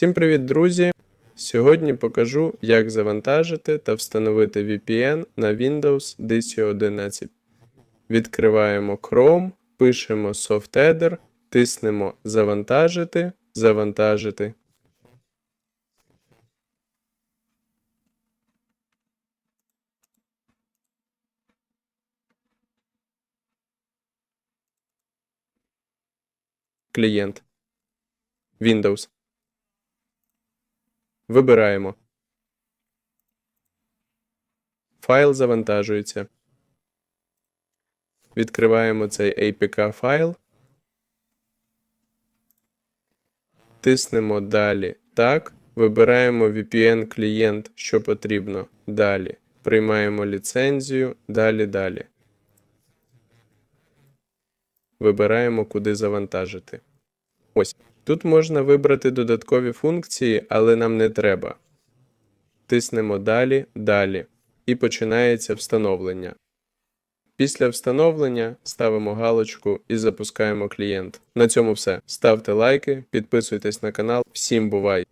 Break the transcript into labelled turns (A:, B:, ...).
A: Всім привіт, друзі! Сьогодні покажу, як завантажити та встановити VPN на Windows 1011. Відкриваємо Chrome, пишемо SoftEdder, тиснемо Завантажити, Завантажити. Клієнт. Windows. Вибираємо. Файл завантажується. Відкриваємо цей APK файл. Тиснемо Далі. Так. Вибираємо VPN клієнт, що потрібно. Далі. Приймаємо ліцензію. Далі далі. Вибираємо, куди завантажити. Ось. Тут можна вибрати додаткові функції, але нам не треба. Тиснемо Далі, Далі. І починається встановлення. Після встановлення ставимо галочку і запускаємо клієнт. На цьому все. Ставте лайки, підписуйтесь на канал. Всім бувай!